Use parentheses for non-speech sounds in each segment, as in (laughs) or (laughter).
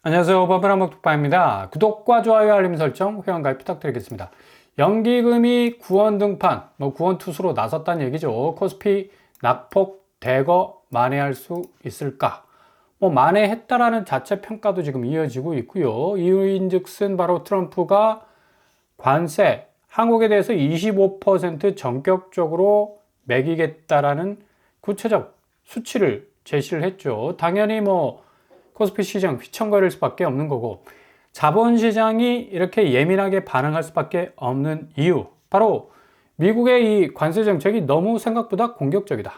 안녕하세요. 버블한목 독파입니다. 구독과 좋아요, 알림 설정, 회원가입 부탁드리겠습니다. 연기금이 구원 등판, 뭐 구원 투수로 나섰다는 얘기죠. 코스피 낙폭 대거 만회할 수 있을까? 뭐 만회했다라는 자체 평가도 지금 이어지고 있고요. 이유인즉슨 바로 트럼프가 관세 한국에 대해서 25% 전격적으로 매기겠다라는 구체적 수치를 제시를 했죠. 당연히 뭐 코스피 시장 휘청거릴 수밖에 없는 거고 자본시장이 이렇게 예민하게 반응할 수밖에 없는 이유 바로 미국의 이 관세 정책이 너무 생각보다 공격적이다.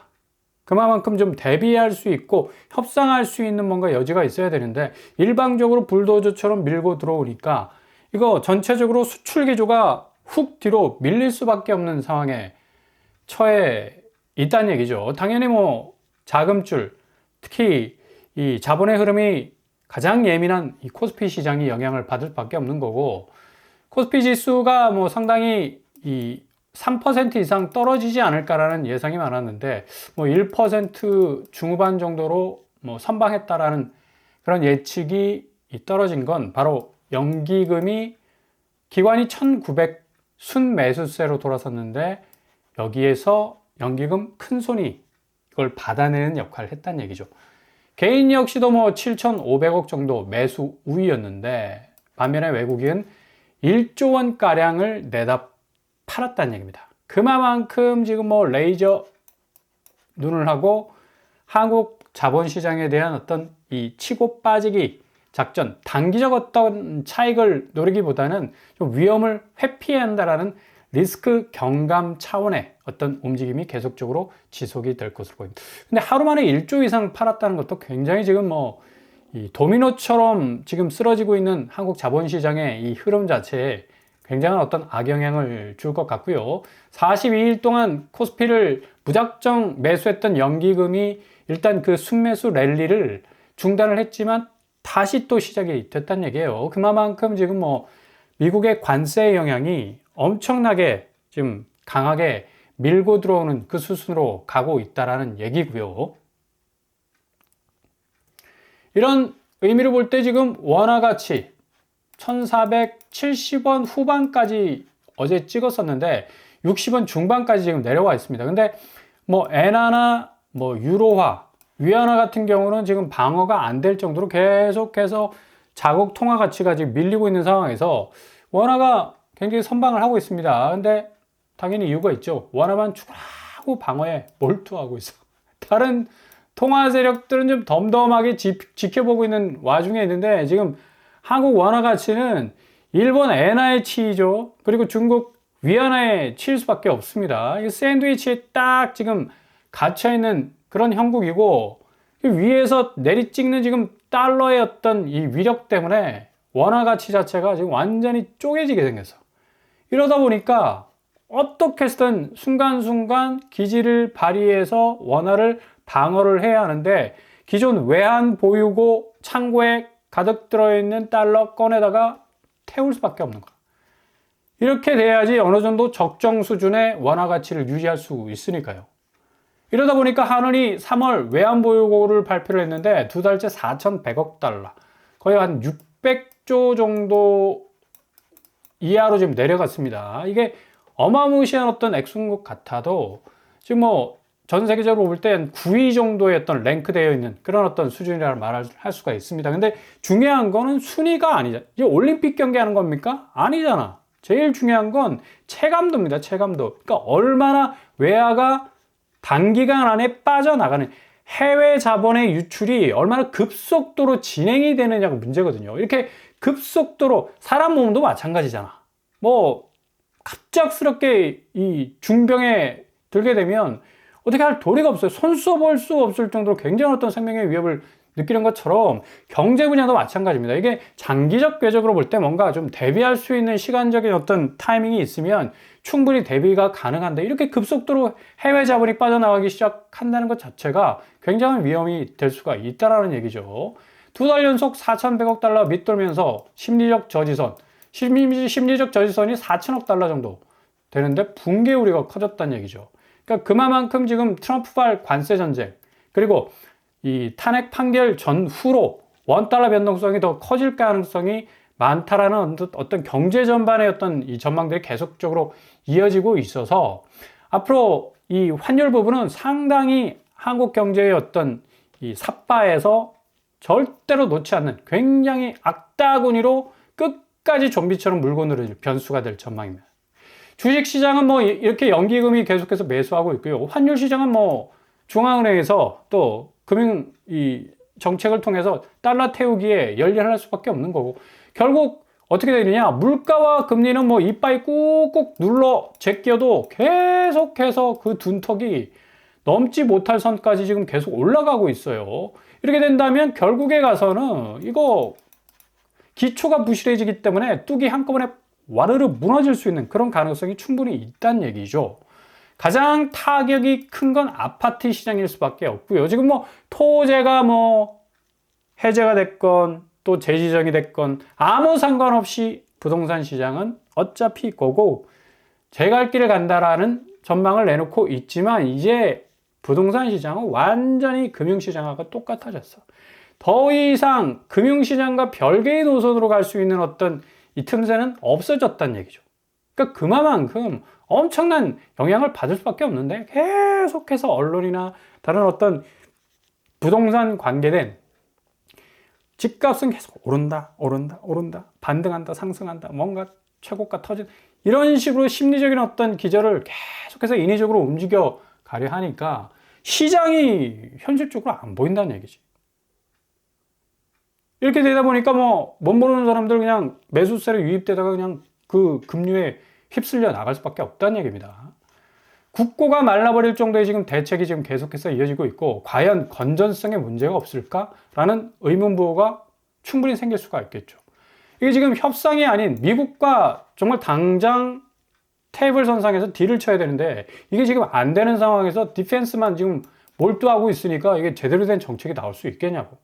그만큼 좀 대비할 수 있고 협상할 수 있는 뭔가 여지가 있어야 되는데 일방적으로 불도저처럼 밀고 들어오니까 이거 전체적으로 수출 기조가 훅 뒤로 밀릴 수밖에 없는 상황에 처해 있다는 얘기죠. 당연히 뭐 자금줄 특히 이 자본의 흐름이 가장 예민한 이 코스피 시장이 영향을 받을 수밖에 없는 거고 코스피 지수가 뭐 상당히 이 3% 이상 떨어지지 않을까라는 예상이 많았는데 뭐 1% 중후반 정도로 뭐 선방했다라는 그런 예측이 떨어진 건 바로 연기금이 기관이 1900 순매수세로 돌아섰는데 여기에서 연기금 큰 손이 이걸 받아내는 역할을 했다는 얘기죠. 개인 역시도 뭐 7,500억 정도 매수 우위였는데 반면에 외국인 1조 원 가량을 내다 팔았다는 얘기입니다. 그만큼 지금 뭐 레이저 눈을 하고 한국 자본시장에 대한 어떤 이 치고 빠지기 작전, 단기적 어떤 차익을 노리기보다는 좀 위험을 회피해야 한다라는 리스크 경감 차원의 어떤 움직임이 계속적으로 지속이 될 것으로 보입니다. 근데 하루 만에 1조 이상 팔았다는 것도 굉장히 지금 뭐, 이 도미노처럼 지금 쓰러지고 있는 한국 자본시장의 이 흐름 자체에 굉장한 어떤 악영향을 줄 것 같고요. 42일 동안 코스피를 무작정 매수했던 연기금이 일단 그 순매수 랠리를 중단을 했지만 다시 또 시작이 됐다는 얘기예요. 그만큼 지금 뭐 미국의 관세 영향이 엄청나게 지금 강하게 밀고 들어오는 그 수순으로 가고 있다라는 얘기고요. 이런 의미를 볼때 지금 원화 가치 1470원 후반까지 어제 찍었었는데 60원 중반까지 지금 내려와 있습니다. 근데 뭐 엔화나 뭐 유로화, 위안화 같은 경우는 지금 방어가 안 될 정도로 계속해서 자국 통화 가치가 지금 밀리고 있는 상황에서 원화가 굉장히 선방을 하고 있습니다. 근데 당연히 이유가 있죠. 원화만 추가하고 방어에 몰두하고 있어. (laughs) 다른 통화 세력들은 좀 덤덤하게 지, 지켜보고 있는 와중에 있는데 지금 한국 원화 가치는 일본 엔화에 치이죠. 그리고 중국 위안화에 치일 수밖에 없습니다. 이 샌드위치에 딱 지금 갇혀 있는 그런 형국이고 위에서 내리 찍는 지금 달러의 어떤 이 위력 때문에 원화 가치 자체가 지금 완전히 쪼개지게 생겼어. 이러다 보니까 어떻게 든 순간순간 기지를 발휘해서 원화를 방어를 해야 하는데 기존 외환 보유고 창고에 가득 들어있는 달러 꺼내다가 태울 수밖에 없는 거야. 이렇게 돼야지 어느 정도 적정 수준의 원화 가치를 유지할 수 있으니까요. 이러다 보니까 한은이 3월 외환 보유고를 발표를 했는데 두 달째 4,100억 달러, 거의 한 600조 정도 이하로 지금 내려갔습니다. 이게 어마무시한 어떤 액수인 것 같아도 지금 뭐 전 세계적으로 볼때 9위 정도의 어떤 랭크되어 있는 그런 어떤 수준이라 말할 수가 있습니다. 근데 중요한 거는 순위가 아니죠. 이제 올림픽 경기하는 겁니까? 아니잖아. 제일 중요한 건 체감도입니다. 체감도. 그러니까 얼마나 외화가 단기간 안에 빠져나가는 해외 자본의 유출이 얼마나 급속도로 진행이 되느냐가 문제거든요. 이렇게 급속도로 사람 몸도 마찬가지잖아. 뭐 갑작스럽게 이 중병에 들게 되면 어떻게 할 도리가 없어요. 손 써볼 수 없을 정도로 굉장한 어떤 생명의 위협을 느끼는 것처럼 경제 분야도 마찬가지입니다. 이게 장기적 궤적으로 볼 때 뭔가 좀 대비할 수 있는 시간적인 어떤 타이밍이 있으면 충분히 대비가 가능한데 이렇게 급속도로 해외 자본이 빠져나가기 시작한다는 것 자체가 굉장한 위험이 될 수가 있다라는 얘기죠. 두 달 연속 4,100억 달러 밑돌면서 심리적 저지선, 심리, 심리 적 저지선이 4천억 달러 정도 되는데 붕괴 우려가 커졌다는 얘기죠. 그러니까 그만큼 지금 트럼프발 관세 전쟁 그리고 이 탄핵 판결 전후로 원 달러 변동성이 더 커질 가능성이 많다라는 어떤 경제 전반의 어떤 이 전망들이 계속적으로 이어지고 있어서 앞으로 이 환율 부분은 상당히 한국 경제의 어떤 이 삿바에서 절대로 놓지 않는 굉장히 악다구니로 끝까지 좀비처럼 물고 늘어질 변수가 될 전망입니다. 주식 시장은 뭐 이렇게 연기금이 계속해서 매수하고 있고요. 환율 시장은 뭐 중앙은행에서 또 금융 이 정책을 통해서 달러 태우기에 열일할 수밖에 없는 거고 결국 어떻게 되느냐 물가와 금리는 뭐 이빨 꾹꾹 눌러 제껴도 계속해서 그 둔턱이 넘지 못할 선까지 지금 계속 올라가고 있어요. 이렇게 된다면 결국에 가서는 이거 기초가 부실해지기 때문에 뚝이 한꺼번에 와르르 무너질 수 있는 그런 가능성이 충분히 있다는 얘기죠. 가장 타격이 큰 건 아파트 시장일 수밖에 없고요. 지금 뭐 토제가 뭐 해제가 됐건 또 재지정이 됐건 아무 상관없이 부동산 시장은 어차피 고고 제 갈 길을 간다라는 전망을 내놓고 있지만 이제 부동산 시장은 완전히 금융시장하고 똑같아졌어. 더 이상 금융시장과 별개의 노선으로 갈 수 있는 어떤 이 틈새는 없어졌다는 얘기죠. 그러니까 그만큼 엄청난 영향을 받을 수밖에 없는데 계속해서 언론이나 다른 어떤 부동산 관계된 집값은 계속 오른다, 오른다, 오른다, 반등한다, 상승한다, 뭔가 최고가 터진 이런 식으로 심리적인 어떤 기절을 계속해서 인위적으로 움직여 가려 하니까 시장이 현실적으로 안 보인다는 얘기지. 이렇게 되다 보니까 뭐, 못 모르는 사람들 그냥 매수세로 유입되다가 그냥 그 급류에 휩쓸려 나갈 수밖에 없다는 얘기입니다. 국고가 말라버릴 정도의 지금 대책이 지금 계속해서 이어지고 있고, 과연 건전성에 문제가 없을까라는 의문부호가 충분히 생길 수가 있겠죠. 이게 지금 협상이 아닌 미국과 정말 당장 테이블 선상에서 딜을 쳐야 되는데, 이게 지금 안 되는 상황에서 디펜스만 지금 몰두하고 있으니까 이게 제대로 된 정책이 나올 수 있겠냐고.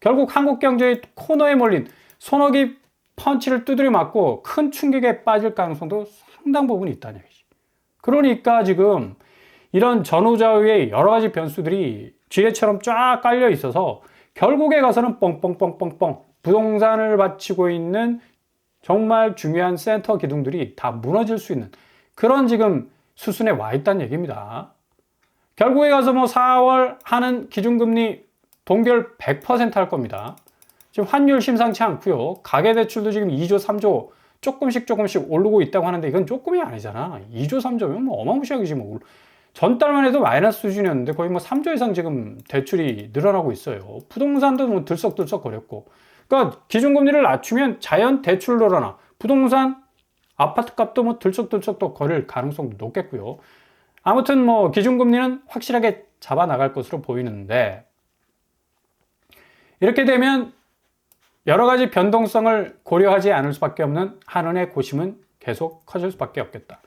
결국 한국 경제의 코너에 몰린 손목이 펀치를 두드려 맞고 큰 충격에 빠질 가능성도 상당 부분 있다는 얘기지. 그러니까 지금 이런 전후좌우의 여러 가지 변수들이 지뢰처럼 쫙 깔려 있어서 결국에 가서는 뻥뻥뻥뻥뻥 부동산을 바치고 있는 정말 중요한 센터 기둥들이 다 무너질 수 있는 그런 지금 수순에 와 있다는 얘기입니다. 결국에 가서 뭐 4월 하는 기준금리 동결 100%할 겁니다. 지금 환율 심상치 않고요. 가계대출도 지금 2조, 3조 조금씩 조금씩 오르고 있다고 하는데 이건 조금이 아니잖아. 2조, 3조면 뭐 어마무시하게 지금 올. 전달만 해도 마이너스 수준이었는데 거의 뭐 3조 이상 지금 대출이 늘어나고 있어요. 부동산도 뭐 들썩들썩 거렸고. 그러니까 기준금리를 낮추면 자연 대출 늘어나. 부동산 아파트 값도 뭐 들썩들썩 또 거릴 가능성도 높겠고요. 아무튼 뭐 기준금리는 확실하게 잡아 나갈 것으로 보이는데 이렇게 되면 여러 가지 변동성을 고려하지 않을 수밖에 없는 한은의 고심은 계속 커질 수밖에 없겠다.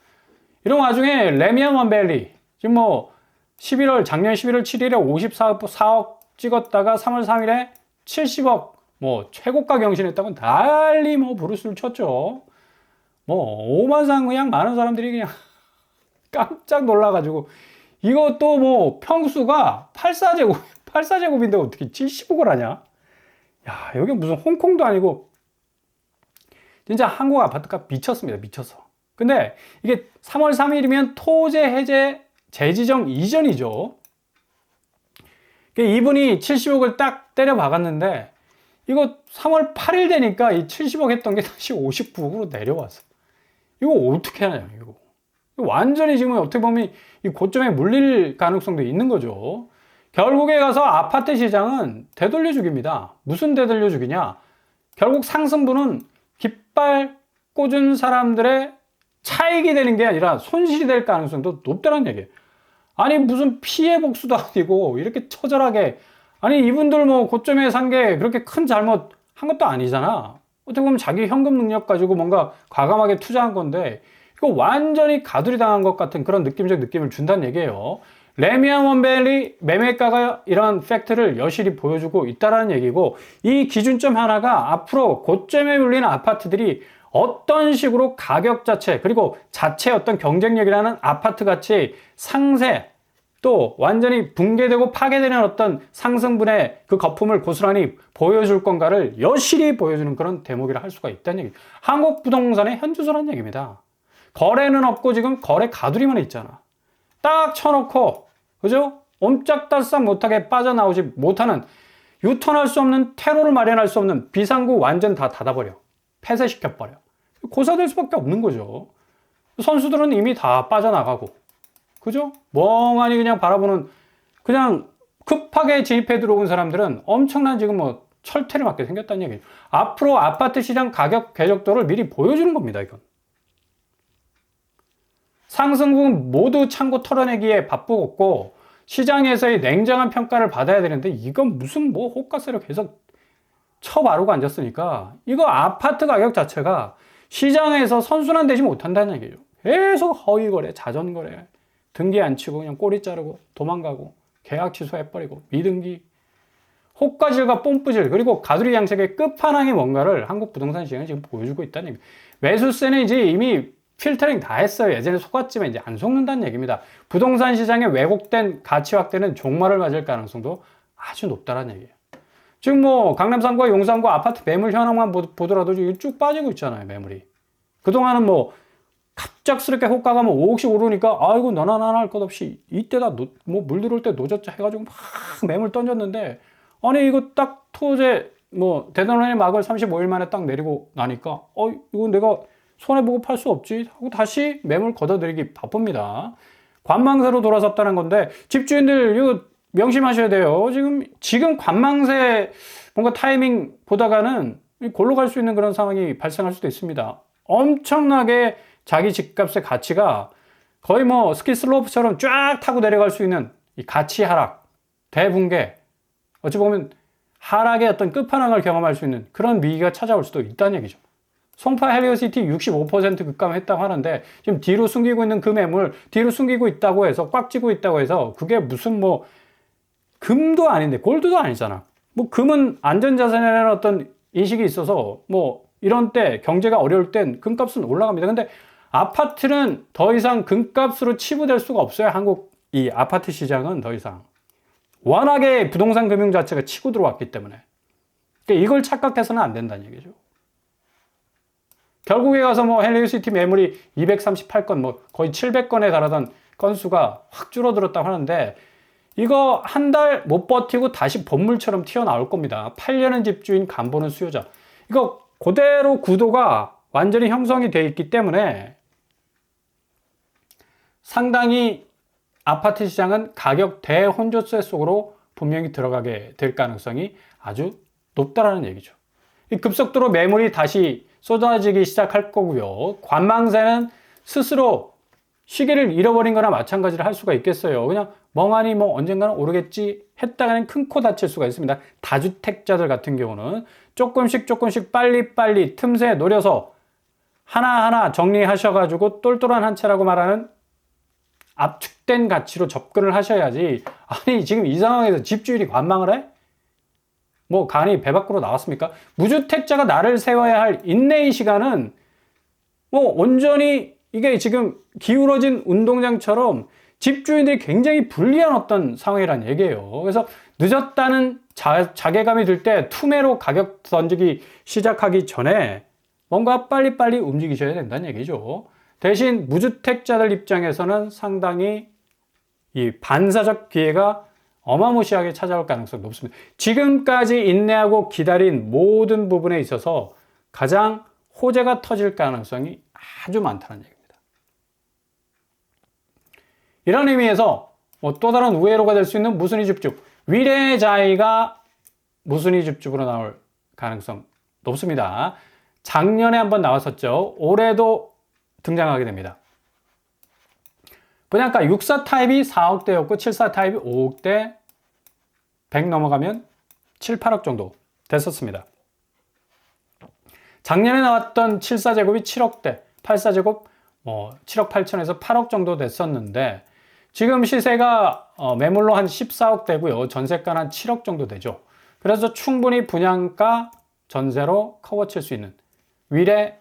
이런 와중에 레미안 원벨리 지금 뭐 11월 작년 11월 7일에 54억 찍었다가 3월 3일에 70억 뭐 최고가 경신했다고 난리 뭐 부르스를 쳤죠. 뭐 오만상 그냥 많은 사람들이 그냥 (laughs) 깜짝 놀라가지고 이것도 뭐 평수가 84제곱 84제곱인데 (laughs) 어떻게 70억을 하냐? 야, 여기 무슨 홍콩도 아니고 진짜 한국 아파트값 미쳤습니다. 미쳐서. 근데 이게 3월 3일이면 토제 해제 재지정 이전이죠. 이분이 70억을 딱 때려 박았는데 이거 3월 8일 되니까 이 70억 했던 게 다시 59억으로 내려왔어. 이거 어떻게 하냐, 이거. 완전히 지금 어떻게 보면 이 고점에 물릴 가능성도 있는 거죠. 결국에 가서 아파트 시장은 되돌려주기입니다. 무슨 되돌려주기냐? 결국 상승분은 깃발 꽂은 사람들의 차익이 되는 게 아니라 손실이 될 가능성도 높다는 얘기예요. 아니 무슨 피해 복수도 아니고 이렇게 처절하게 아니 이분들 뭐 고점에 산 게 그렇게 큰 잘못 한 것도 아니잖아. 어떻게 보면 자기 현금 능력 가지고 뭔가 과감하게 투자한 건데 이거 완전히 가두리 당한 것 같은 그런 느낌적 느낌을 준다는 얘기예요. 레미안 원벨리 매매가가 이런 팩트를 여실히 보여주고 있다는 얘기고 이 기준점 하나가 앞으로 고점에 물리는 아파트들이 어떤 식으로 가격 자체 그리고 자체 어떤 경쟁력이라는 아파트 가치 상세 또 완전히 붕괴되고 파괴되는 어떤 상승분의 그 거품을 고스란히 보여줄 건가를 여실히 보여주는 그런 대목이라 할 수가 있다는 얘기. 한국 부동산의 현주소란 얘기입니다. 거래는 없고 지금 거래 가두리만 있잖아. 딱 쳐놓고, 그죠? 옴짝달싹 못하게 빠져나오지 못하는 유턴할 수 없는 테러를 마련할 수 없는 비상구 완전 다 닫아버려. 폐쇄시켜버려. 고사될 수밖에 없는 거죠. 선수들은 이미 다 빠져나가고, 그죠? 멍하니 그냥 바라보는, 그냥 급하게 진입해 들어온 사람들은 엄청난 지금 뭐 철퇴를 맞게 생겼다는 얘기예요. 앞으로 아파트 시장 가격 궤적도를 미리 보여주는 겁니다, 이건. 상승분 모두 창고 털어내기에 바쁘고 시장에서의 냉정한 평가를 받아야 되는데 이건 무슨 뭐 호가세를 계속 쳐바르고 앉았으니까 이거 아파트 가격 자체가 시장에서 선순환 되지 못한다는 얘기죠. 계속 허위 거래, 자전 거래, 등기 안 치고 그냥 꼬리 자르고 도망가고 계약 취소해버리고 미등기 호가질과 뽐뿌질 그리고 가두리 양식의 끝판왕이 뭔가를 한국 부동산 시장이 지금 보여주고 있다는 얘기입니다. 매수세는 이제 이미 필터링 다 했어요. 예전에 속았지만 이제 안 속는다는 얘기입니다. 부동산 시장의 왜곡된 가치 확대는 종말을 맞을 가능성도 아주 높다는 얘기예요. 지금 뭐 강남상과 용산과 아파트 매물 현황만 보더라도 지금 쭉 빠지고 있잖아요, 매물이. 그동안은 뭐 갑작스럽게 호가가 뭐 5억씩 오르니까 아이고 너나 나나 할 것 없이 이때다 뭐 물 들어올 때 노졌자 해가지고 막 매물 던졌는데 아니 이거 딱 토제 뭐 대단원의 막을 35일 만에 딱 내리고 나니까 어 이거 내가 손해보고 팔 수 없지 하고 다시 매물 걷어들이기 바쁩니다. 관망세로 돌아섰다는 건데 집주인들 이거 명심하셔야 돼요. 지금 지금 관망세 뭔가 타이밍 보다가는 골로 갈 수 있는 그런 상황이 발생할 수도 있습니다. 엄청나게 자기 집값의 가치가 거의 뭐 스키 슬로프처럼 쫙 타고 내려갈 수 있는 이 가치 하락, 대붕괴, 어찌 보면 하락의 어떤 끝판왕을 경험할 수 있는 그런 위기가 찾아올 수도 있다는 얘기죠. 송파 헬리오시티 65% 급감했다고 하는데 지금 뒤로 숨기고 있는 그 매물 뒤로 숨기고 있다고 해서 꽉 쥐고 있다고 해서 그게 무슨 뭐 금도 아닌데 골드도 아니잖아. 뭐 금은 안전자산이라는 어떤 인식이 있어서 뭐 이런 때 경제가 어려울 땐 금값은 올라갑니다. 근데 아파트는 더 이상 금값으로 치부될 수가 없어요. 한국 이 아파트 시장은 더 이상. 워낙에 부동산 금융 자체가 치고 들어왔기 때문에. 그러니까 이걸 착각해서는 안 된다는 얘기죠. 결국에 가서 뭐 헬리우시티 매물이 238건, 뭐 거의 700건에 달하던 건수가 확 줄어들었다고 하는데 이거 한 달 못 버티고 다시 본물처럼 튀어나올 겁니다. 8년은 집주인, 간보는 수요자. 이거 그대로 구도가 완전히 형성이 되어 있기 때문에 상당히 아파트 시장은 가격 대혼조세 속으로 분명히 들어가게 될 가능성이 아주 높다라는 얘기죠. 급속도로 매물이 다시 쏟아지기 시작할 거고요. 관망세는 스스로 시계를 잃어버린 거나 마찬가지를 할 수가 있겠어요. 그냥 멍하니 뭐 언젠가는 오르겠지 했다가는 큰 코 다칠 수가 있습니다. 다주택자들 같은 경우는 조금씩 조금씩 빨리빨리 틈새 노려서 하나하나 정리하셔가지고 똘똘한 한 채라고 말하는 압축된 가치로 접근을 하셔야지. 아니, 지금 이 상황에서 집주인이 관망을 해? 뭐 간이 배 밖으로 나왔습니까? 무주택자가 나를 세워야 할 인내의 시간은 뭐 온전히 이게 지금 기울어진 운동장처럼 집주인들이 굉장히 불리한 어떤 상황이란 얘기예요. 그래서 늦었다는 자, 자괴감이 들 때 투매로 가격 던지기 시작하기 전에 뭔가 빨리빨리 움직이셔야 된다는 얘기죠. 대신 무주택자들 입장에서는 상당히 이 반사적 기회가 어마무시하게 찾아올 가능성이 높습니다. 지금까지 인내하고 기다린 모든 부분에 있어서 가장 호재가 터질 가능성이 아주 많다는 얘기입니다. 이런 의미에서 뭐 또 다른 우회로가 될 수 있는 무순위 줍줍, 위례자이가 무순위 줍줍으로 나올 가능성 높습니다. 작년에 한번 나왔었죠. 올해도 등장하게 됩니다. 분양가 64 타입이 4억대였고 74 타입이 5억대 100 넘어가면 7, 8억 정도 됐었습니다. 작년에 나왔던 74 제곱이 7억대, 84 제곱 뭐 7억 8천에서 8억 정도 됐었는데 지금 시세가 어, 매물로 한 14억 되고요. 전세가는 한 7억 정도 되죠. 그래서 충분히 분양가 전세로 커버 칠 수 있는 위례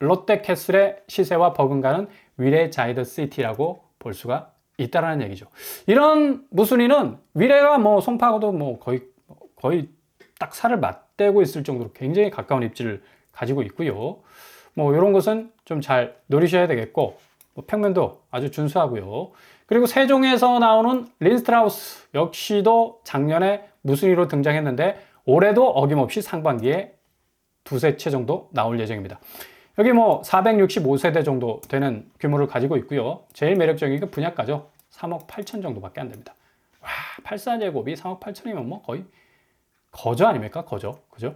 롯데캐슬의 시세와 버금가는 위례 자이드 시티라고 볼 수가 있다라는 얘기죠. 이런 무순위는 위례가 뭐 송파하고도 뭐 거의 거의 딱 살을 맞대고 있을 정도로 굉장히 가까운 입지를 가지고 있고요. 뭐 이런 것은 좀 잘 노리셔야 되겠고 뭐 평면도 아주 준수하고요. 그리고 세종에서 나오는 린스트라우스 역시도 작년에 무순위로 등장했는데 올해도 어김없이 상반기에 두세 채 정도 나올 예정입니다. 여기 뭐 465세대 정도 되는 규모를 가지고 있고요. 제일 매력적인 게 분양가죠. 3억 8천 정도밖에 안 됩니다. 와, 84제곱이 3억 8천이면 뭐 거의 거저 아닙니까? 거저. 그죠?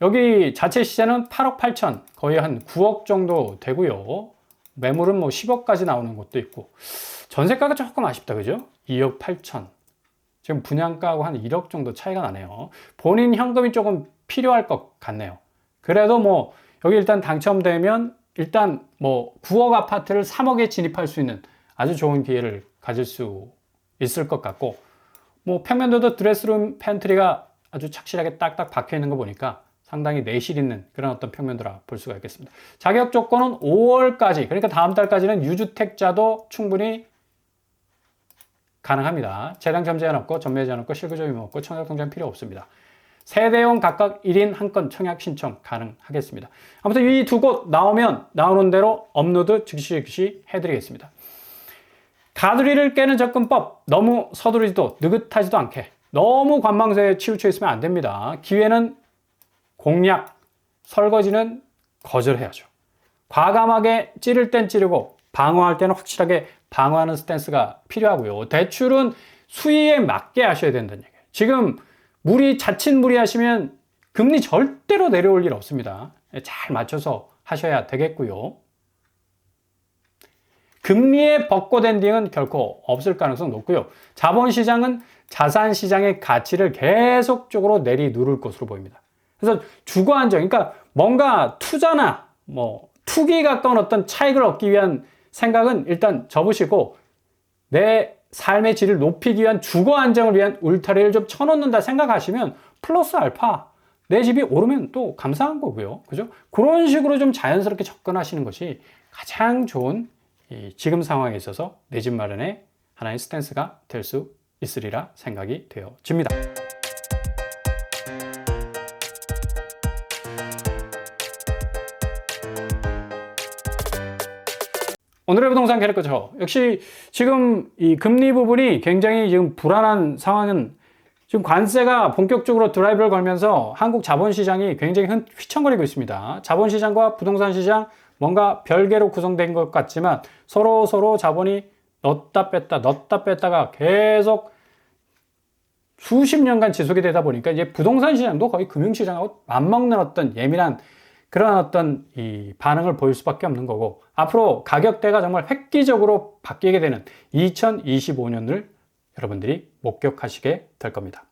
여기 자체 시세는 8억 8천, 거의 한 9억 정도 되고요. 매물은 뭐 10억까지 나오는 곳도 있고. 전세가가 조금 아쉽다. 그죠? 2억 8천. 지금 분양가하고 한 1억 정도 차이가 나네요. 본인 현금이 조금 필요할 것 같네요. 그래도 뭐 여기 일단 당첨되면 일단 뭐 9억 아파트를 3억에 진입할 수 있는 아주 좋은 기회를 가질 수 있을 것 같고 뭐 평면도도 드레스룸 팬트리가 아주 착실하게 딱딱 박혀 있는 거 보니까 상당히 내실 있는 그런 어떤 평면도라 볼 수가 있겠습니다. 자격 조건은 5월까지 그러니까 다음 달까지는 유주택자도 충분히 가능합니다. 재당첨 제한 없고 전매 제한 없고 실거주임 없고 청약 통장 필요 없습니다. 세대용 각각 1인 한 건 청약 신청 가능하겠습니다. 아무튼 이 두 곳 나오면 나오는 대로 업로드 즉시 즉시 해드리겠습니다. 가두리를 깨는 접근법 너무 서두르지도 느긋하지도 않게 너무 관망세에 치우쳐 있으면 안 됩니다. 기회는 공략, 설거지는 거절해야죠. 과감하게 찌를 땐 찌르고 방어할 때는 확실하게 방어하는 스탠스가 필요하고요. 대출은 수위에 맞게 하셔야 된다는 얘기예요. 지금 무리 자칫 무리하시면 금리 절대로 내려올 일 없습니다. 잘 맞춰서 하셔야 되겠고요. 금리의 벚꽃 엔딩은 결코 없을 가능성 높고요. 자본시장은 자산시장의 가치를 계속적으로 내리 누를 것으로 보입니다. 그래서 주거 안정, 그러니까 뭔가 투자나 뭐 투기 가까운 어떤 차익을 얻기 위한 생각은 일단 접으시고 내 삶의 질을 높이기 위한 주거 안정을 위한 울타리를 좀 쳐놓는다 생각하시면 플러스 알파 내 집이 오르면 또 감사한 거고요. 그죠? 그런 식으로 좀 자연스럽게 접근하시는 것이 가장 좋은 이 지금 상황에 있어서 내 집 마련의 하나의 스탠스가 될 수 있으리라 생각이 되어집니다. 오늘의 부동산 캐릭터죠. 역시 지금 이 금리 부분이 굉장히 지금 불안한 상황은 지금 관세가 본격적으로 드라이브를 걸면서 한국 자본시장이 굉장히 휘청거리고 있습니다. 자본시장과 부동산 시장 뭔가 별개로 구성된 것 같지만 서로 서로 자본이 넣었다 뺐다 넣었다 뺐다가 계속 수십 년간 지속이 되다 보니까 이제 부동산 시장도 거의 금융시장하고 맞먹는 어떤 예민한 그런 어떤 이 반응을 보일 수밖에 없는 거고 앞으로 가격대가 정말 획기적으로 바뀌게 되는 2025년을 여러분들이 목격하시게 될 겁니다.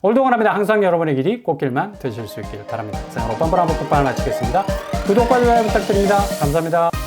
올동원합니다. 항상 여러분의 길이 꽃길만 되실 수 있기를 바랍니다. 생활 오빠 한번 번 마치겠습니다. 구독과 좋아요 부탁드립니다. 감사합니다.